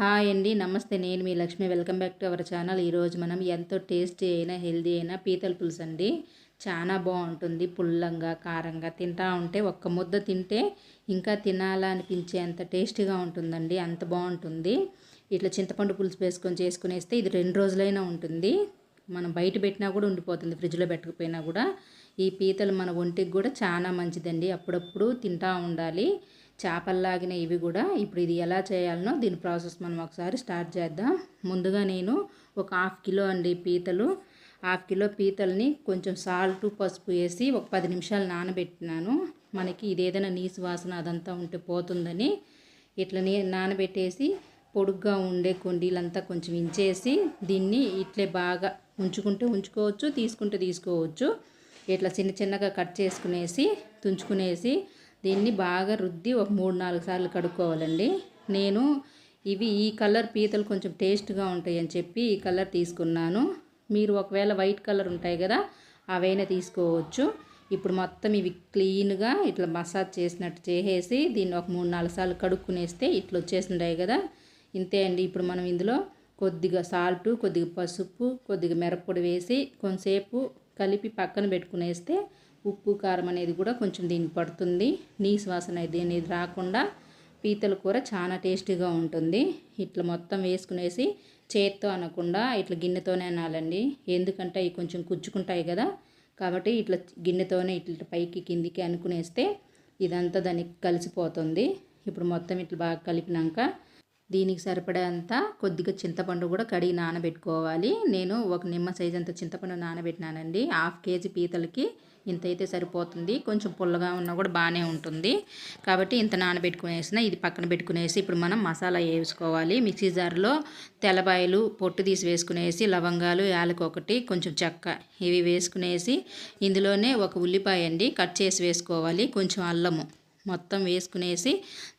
Hi అండి నమస్తే. నేను మీ Lakshmi. Welcome back to our channel. ఈరోజు మనం ఎంతో టేస్టీ అయినా హెల్దీ అయినా పీతల పులుసు అండి. చాలా బాగుంటుంది. పుల్లంగా కారంగా తింటా ఉంటే ఒక్క ముద్ద తింటే ఇంకా తినాలనిపించేంత టేస్టీగా ఉంటుందండి. అంత బాగుంటుంది. ఇట్లా చింతపండు పులుసు వేసుకొని చేసుకునేస్తే ఇది రెండు రోజులైనా ఉంటుంది. మనం బయట పెట్టినా కూడా ఉండిపోతుంది. ఫ్రిడ్జ్లో పెట్టకపోయినా కూడా. ఈ పీతలు మన ఒంటికి కూడా చాలా మంచిదండి. అప్పుడప్పుడు తింటా ఉండాలి. చేపల్లాగిన ఇవి కూడా ఇప్పుడు ఇది ఎలా చేయాలనో దీని ప్రాసెస్ మనం ఒకసారి స్టార్ట్ చేద్దాం. ముందుగా నేను ఒక హాఫ్ కిలో అండి పీతలు. హాఫ్ కిలో పీతల్ని కొంచెం సాల్ట్ పసుపు వేసి ఒక పది నిమిషాలు నానబెట్టినాను. మనకి ఇది ఏదైనా నీసు వాసన అదంతా ఉంటే పోతుందని ఇట్లా నానబెట్టేసి పొడుగ్గా ఉండే కొండీలంతా కొంచెం ఇంచేసి దీన్ని ఇట్లే బాగా ఉంచుకుంటే ఉంచుకోవచ్చు తీసుకుంటే తీసుకోవచ్చు. ఇట్లా చిన్న చిన్నగా కట్ చేసుకునేసి తుంచుకునేసి దీన్ని బాగా రుద్ది ఒక మూడు నాలుగు సార్లు కడుక్కోవాలండి. నేను ఇవి ఈ కలర్ పీతలు కొంచెం టేస్ట్గా ఉంటాయి అని చెప్పి ఈ కలర్ తీసుకున్నాను. మీరు ఒకవేళ వైట్ కలర్ ఉంటాయి కదా అవైనా తీసుకోవచ్చు. ఇప్పుడు మొత్తం ఇవి క్లీన్గా ఇట్లా మసాజ్ చేసినట్టు చేసేసి దీన్ని ఒక మూడు నాలుగు సార్లు కడుక్కునేస్తే ఇట్లా వచ్చేసింటాయి కదా. ఇంతే అండి. ఇప్పుడు మనం ఇందులో కొద్దిగా సాల్ట్ కొద్దిగా పసుపు కొద్దిగా మిరప్పొడి వేసి కొంతసేపు కలిపి పక్కన పెట్టుకునేస్తే ఉప్పు కారం అనేది కూడా కొంచెం దీనికి పడుతుంది. నీసు వాసన అనేది రాకుండా పీతల కూర చాలా టేస్టీగా ఉంటుంది. ఇట్లా మొత్తం వేసుకునేసి చేత్తో అనకుండా ఇట్లా గిన్నెతోనే అనాలండి. ఎందుకంటే అవి కొంచెం కుచ్చుకుంటాయి కదా. కాబట్టి ఇట్లా గిన్నెతోనే ఇట్లా పైకి కిందికి అనుకునేస్తే ఇదంతా దానికి కలిసిపోతుంది. ఇప్పుడు మొత్తం ఇట్లా బాగా కలిపినాక దీనికి సరిపడేంత కొద్దిగా చింతపండు కూడా కడిగి నానబెట్టుకోవాలి. నేను ఒక నిమ్మ సైజ్ అంత చింతపండు నానబెట్టినానండి. హాఫ్ కేజీ పీతలకి ఇంత అయితే సరిపోతుంది. కొంచెం పుల్లగా ఉన్నా కూడా బాగానే ఉంటుంది. కాబట్టి ఇంత నానబెట్టుకునేసిన ఇది పక్కన పెట్టుకునేసి ఇప్పుడు మనం మసాలా వేసుకోవాలి. మిక్సీ జార్లో తెల్లబాయలు పొట్టు తీసి వేసుకునేసి లవంగాలు యాలకు ఒకటి కొంచెం చెక్క ఇవి వేసుకునేసి ఇందులోనే ఒక ఉల్లిపాయ అండి కట్ చేసి వేసుకోవాలి. కొంచెం అల్లము. మొత్తం వేసుకునేసి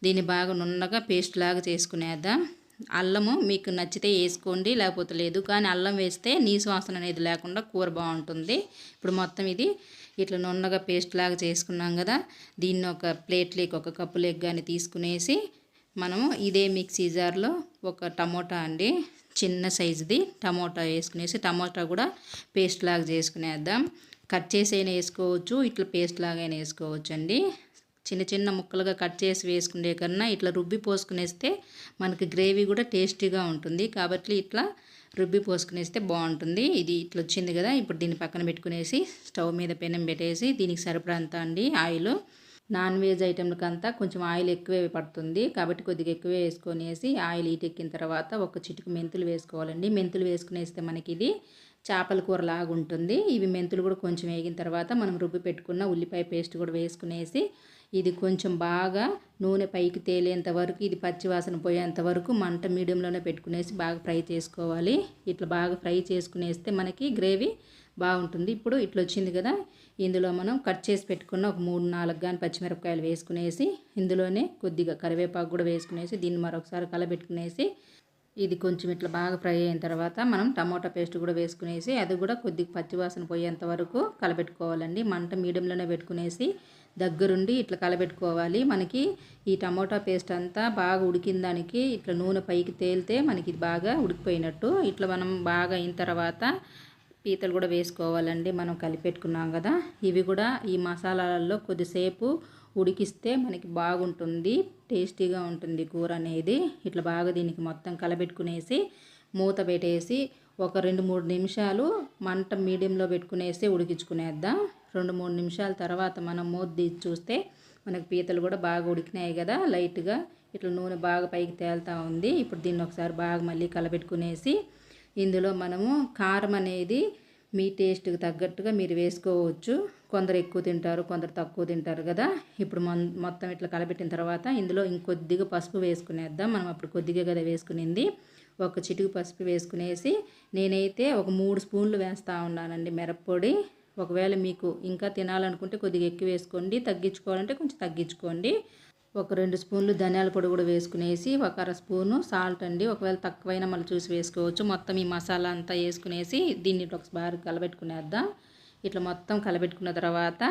దీన్ని బాగా నున్నగా పేస్ట్ లాగా చేసుకునేద్దాం. అల్లము మీకు నచ్చితే వేసుకోండి లేకపోతే లేదు. కానీ అల్లం వేస్తే నీసు వాసన అనేది లేకుండా కూర బాగుంటుంది. ఇప్పుడు మొత్తం ఇది ఇట్లా నున్నగా పేస్ట్ లాగా చేసుకున్నాం కదా దీన్ని ఒక ప్లేట్లోకి ఒక కప్పు లెగ్ కానీ తీసుకునేసి మనము ఇదే మిక్సీ జార్లో ఒక టమోటా అండి చిన్న సైజుది టమోటా వేసుకునేసి టమోటా కూడా పేస్ట్ లాగా చేసుకునేద్దాం. కట్ చేసి అయినా వేసుకోవచ్చు ఇట్లా పేస్ట్ లాగా అయినా వేసుకోవచ్చు అండి చిన్న చిన్న ముక్కలుగా కట్ చేసి వేసుకునే కన్నా ఇట్లా రుబ్బి పోసుకునేస్తే మనకి గ్రేవీ కూడా టేస్టీగా ఉంటుంది. కాబట్టి ఇట్లా రుబ్బి పోసుకునేస్తే బాగుంటుంది. ఇది ఇట్లా వచ్చింది కదా ఇప్పుడు దీన్ని పక్కన పెట్టుకునేసి స్టవ్ మీద పెనం పెట్టేసి దీనికి సరిపడంత అండి ఆయిల్. నాన్ వెజ్ ఐటెంలకు అంతా కొంచెం ఆయిల్ ఎక్కువే పడుతుంది. కాబట్టి కొద్దిగా ఎక్కువే వేసుకొనేసి ఆయిల్ ఈటెక్కిన తర్వాత ఒక చిటుకు మెంతులు వేసుకోవాలండి. మెంతులు వేసుకునేస్తే మనకి ఇది చేపల కూర లాగా ఉంటుంది ఇవి మెంతులు కూడా కొంచెం వేగిన తర్వాత మనం రుబ్బి పెట్టుకున్న ఉల్లిపాయ పేస్ట్ కూడా వేసుకునేసి ఇది కొంచెం బాగా నూనె పైకి తేలేంత వరకు ఇది పచ్చివాసన పోయేంత వరకు మంట మీడియంలోనే పెట్టుకునేసి బాగా ఫ్రై చేసుకోవాలి. ఇట్లా బాగా ఫ్రై చేసుకునేస్తే మనకి గ్రేవీ బాగుంటుంది. ఇప్పుడు ఇట్లా వచ్చింది కదా ఇందులో మనం కట్ చేసి పెట్టుకున్న ఒక మూడు నాలుగు కానీ పచ్చిమిరపకాయలు వేసుకునేసి ఇందులోనే కొద్దిగా కరివేపాకు కూడా వేసుకునేసి దీన్ని మరొకసారి కలబెట్టుకునేసి ఇది కొంచెం ఇట్లా బాగా ఫ్రై అయిన తర్వాత మనం టమాటా పేస్ట్ కూడా వేసుకునేసి అది కూడా కొద్దిగా పచ్చివాసన పోయేంత వరకు కలబెట్టుకోవాలండి. మంట మీడియంలోనే పెట్టుకునేసి దగ్గరుండి ఇట్లా కలబెట్టుకోవాలి. మనకి ఈ టమోటా పేస్ట్ అంతా బాగా ఉడికిన దానికి ఇట్లా నూనె పైకి తేలితే మనకి బాగా ఉడికిపోయినట్టు. ఇట్లా మనం బాగా అయిన తర్వాత పీతలు కూడా వేసుకోవాలండి. మనం కలిపెట్టుకున్నాం కదా. ఇవి కూడా ఈ మసాలాలలో కొద్దిసేపు ఉడికిస్తే మనకి బాగుంటుంది. టేస్టీగా ఉంటుంది కూర అనేది. ఇట్లా బాగా దీనికి మొత్తం కలబెట్టుకునేసి మూత పెట్టేసి ఒక రెండు మూడు నిమిషాలు మంట మీడియంలో పెట్టుకునేసి ఉడికించుకునేద్దాం. రెండు మూడు నిమిషాల తర్వాత మనం మూత తీసి చూస్తే మనకు పీతలు కూడా బాగా ఉడికినాయి కదా. లైట్గా ఇట్లా నూనె బాగా పైకి తేలుతూ ఉంది. ఇప్పుడు దీన్ని ఒకసారి బాగా మళ్ళీ కలబెట్టుకునేసి ఇందులో మనము కారం అనేది మీ టేస్ట్కి తగ్గట్టుగా మీరు వేసుకోవచ్చు. కొందరు ఎక్కువ తింటారు కొందరు తక్కువ తింటారు కదా. ఇప్పుడు మొత్తం ఇట్లా కలపెట్టిన తర్వాత ఇందులో ఇంకొద్దిగా పసుపు వేసుకునేద్దాం. మనం అప్పుడు కొద్దిగా కదా వేసుకునింది. ఒక చిటికి పసుపు వేసుకునేసి నేనైతే ఒక మూడు స్పూన్లు వేస్తూ ఉన్నానండి మిరప్పొడి. ఒకవేళ మీకు ఇంకా తినాలనుకుంటే కొద్దిగా ఎక్కువ వేసుకోండి. తగ్గించుకోవాలంటే కొంచెం తగ్గించుకోండి. ఒక రెండు స్పూన్లు ధనియాల పొడి కూడా వేసుకునేసి ఒక అర స్పూను సాల్ట్ అండి. ఒకవేళ తక్కువైనా మళ్ళీ చూసి వేసుకోవచ్చు. మొత్తం ఈ మసాలా అంతా వేసుకునేసి దీన్ని ఒకసారి కలబెట్టుకునేద్దాం. ఇట్లా మొత్తం కలపెట్టుకున్న తర్వాత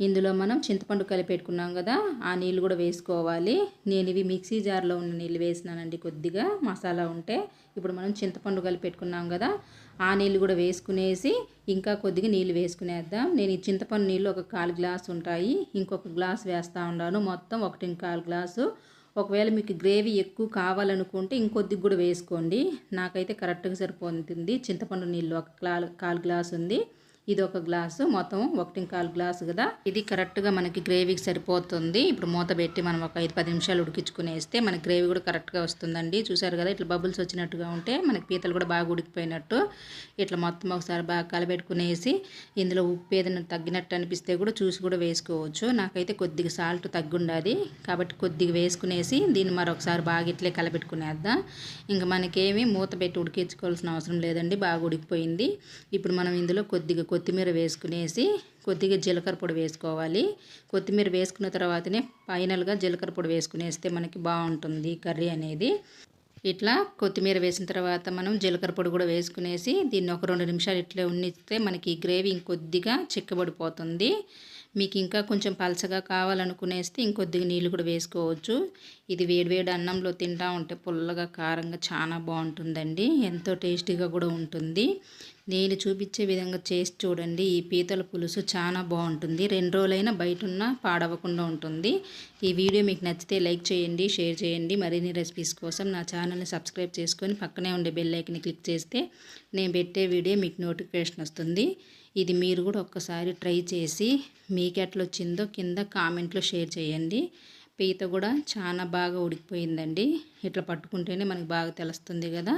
ఇందులో మనం చింతపండు కలిపెట్టుకున్నాం కదా ఆ నీళ్ళు కూడా వేసుకోవాలి. నేను ఇవి మిక్సీ జార్లో ఉన్న నీళ్ళు వేసినానండి కొద్దిగా మసాలా ఉంటే. ఇప్పుడు మనం చింతపండు కలిపెట్టుకున్నాం కదా ఆ నీళ్ళు కూడా వేసుకునేసి ఇంకా కొద్దిగా నీళ్ళు వేసుకునేద్దాం. నేను ఈ చింతపండు నీళ్ళు ఒక కాలు గ్లాస్ ఉంటాయి ఇంకొక గ్లాస్ వేస్తూ ఉన్నాను. మొత్తం ఒకటి కాలు గ్లాసు. ఒకవేళ మీకు గ్రేవీ ఎక్కువ కావాలనుకుంటే ఇంకొద్ది కూడా వేసుకోండి. నాకైతే కరెక్ట్గా సరిపోతుంది. చింతపండు నీళ్ళు ఒక కాలు కాలు గ్లాస్ ఉంది. ఇది ఒక గ్లాసు. మొత్తం ఒకటి కాలు గ్లాసు కదా. ఇది కరెక్ట్గా మనకి గ్రేవీకి సరిపోతుంది. ఇప్పుడు మూత పెట్టి మనం ఒక ఐదు పది నిమిషాలు ఉడికించుకునేస్తే మన గ్రేవీ కూడా కరెక్ట్గా వస్తుందండి. చూసారు కదా ఇట్లా బబుల్స్ వచ్చినట్టుగా ఉంటే మనకి పీతలు కూడా బాగా ఉడికిపోయినట్టు. ఇట్లా మొత్తం ఒకసారి బాగా కలబెట్టుకునేసి ఇందులో ఉప్పు ఏదైనా తగ్గినట్టు అనిపిస్తే కూడా చూసి కూడా వేసుకోవచ్చు. నాకైతే కొద్దిగా సాల్ట్ తగ్గుండాది. కాబట్టి కొద్దిగా వేసుకునేసి దీన్ని మరొకసారి బాగా ఇట్లే కలబెట్టుకునేద్దాం. ఇంకా మనకేమి మూత పెట్టి ఉడికించుకోవాల్సిన అవసరం లేదండి. బాగా ఉడికిపోయింది. ఇప్పుడు మనం ఇందులో కొద్దిగా కొత్తిమీర వేసుకునేసి కొద్దిగా జీలకర్ర పొడి వేసుకోవాలి. కొత్తిమీర వేసుకున్న తర్వాతనే ఫైనల్గా జీలకర్ర పొడి వేసుకునేస్తే మనకి బాగుంటుంది కర్రీ అనేది. ఇట్లా కొత్తిమీర వేసిన తర్వాత మనం జీలకర్ర పొడి కూడా వేసుకునేసి దీన్ని ఒక రెండు నిమిషాలు ఇట్లే ఉన్నిస్తే మనకి గ్రేవీ ఇంకొద్దిగా చిక్కబడిపోతుంది. మీకు ఇంకా కొంచెం పలచగా కావాలనుకునేస్తే ఇంకొద్దిగా నీళ్ళు కూడా వేసుకోవచ్చు. ఇది వేడివేడి అన్నంలో తింటా ఉంటే పుల్లగా కారంగా చాలా బాగుంటుందండి. ఎంతో టేస్టీగా కూడా ఉంటుంది. నేను చూపించే విధంగా చేసి చూడండి. ఈ పీతల పులుసు చాలా బాగుంటుంది. రెండు రోజులైనా బయట ఉన్న పాడవకుండా ఉంటుంది. ఈ వీడియో మీకు నచ్చితే లైక్ చేయండి షేర్ చేయండి. మరిన్ని రెసిపీస్ కోసం నా ఛానల్ని సబ్స్క్రైబ్ చేసుకొని పక్కనే ఉండే బెల్ ఐకన్ని క్లిక్ చేస్తే నేను పెట్టే వీడియో మీకు నోటిఫికేషన్ వస్తుంది. ఇది మీరు కూడా ఒక్కసారి ట్రై చేసి మీకు ఎట్లా వచ్చిందో కింద కామెంట్లో షేర్ చేయండి. పీత కూడా చాలా బాగా ఉడికిపోయిందండి. ఇట్లా పట్టుకుంటేనే మనకు బాగా తెలుస్తుంది కదా.